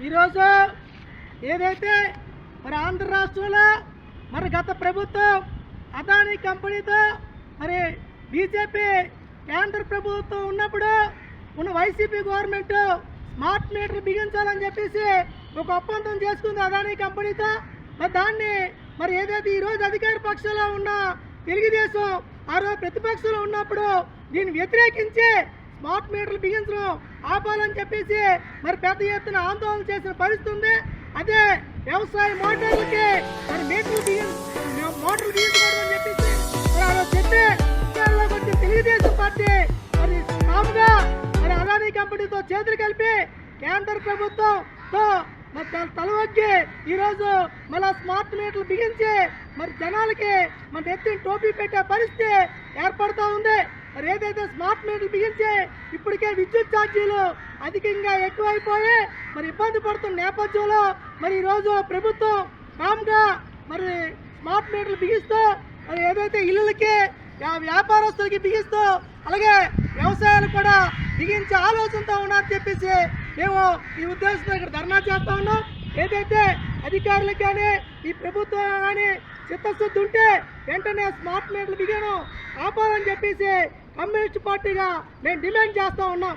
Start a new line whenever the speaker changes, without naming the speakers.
ఈరోజు ఏదైతే మరి ఆంధ్ర రాష్ట్రంలో మరి గత ప్రభుత్వం అదానీ కంపెనీతో మరి బీజేపీ కేంద్ర ప్రభుత్వం ఉన్నప్పుడు ఉన్న వైసీపీ గవర్నమెంట్ స్మార్ట్ మీటర్ బిగించాలని చెప్పేసి ఒక ఒప్పందం చేసుకుంది అదానీ కంపెనీతో. మరి దాన్ని మరి ఏదైతే ఈరోజు అధికార పక్షంలో ఉన్న తెలుగుదేశం ఆ రోజు ప్రతిపక్షంలో ఉన్నప్పుడు దీన్ని వ్యతిరేకించి స్మార్ట్ మీటర్లు బిగించడం ఆపాలని చెప్పేసి మరి పెద్ద ఎత్తున ఆందోళన చేసిన పరిస్థితి ఉంది. అదే వ్యవసాయ మోటార్లకి మరి మీటర్లు బిగి మోటార్లు బిగించకూడదు అని చెప్పేసి మరి అలా చెప్పి వచ్చి తెలుగుదేశం పార్టీ మరి కాముగా మరి అదానీ కంపెనీతో చేతులు కలిపి కేంద్ర ప్రభుత్వంతో మరి తలవగ్గి తల ఈరోజు మళ్ళా స్మార్ట్ మీటర్లు బిగించి మరి జనాలకి మన ఎత్తిన టోపీ పెట్టే పరిస్థితి ఏర్పడుతూ ఏదైతే స్మార్ట్ మీటర్లు బిగించే ఇప్పటికే విద్యుత్ ఛార్జీలు అధికంగా ఎక్కువైపోయి మరి ఇబ్బంది పడుతున్న నేపథ్యంలో మరి ఈరోజు ప్రభుత్వం కామ్గా మరి స్మార్ట్ మీటర్లు బిగిస్తూ మరి ఏదైతే ఇళ్ళకి వ్యాపారస్తులకి బిగిస్తూ అలాగే వ్యవసాయాలు కూడా బిగించే ఆలోచనతో ఉన్నారని చెప్పేసి మేము ఈ ఉద్దేశంతో ఇక్కడ ధర్నా చేస్తా ఉన్నాం. ఏదైతే అధికారులకు కానీ ఈ ప్రభుత్వం కానీ చిత్తశుద్ధి ఉంటే వెంటనే స్మార్ట్ మీటర్లు బిగాను ఆపాలని చెప్పేసి కమ్యూనిస్ట్ పార్టీగా మేము డిమాండ్ చేస్తూ ఉన్నాం.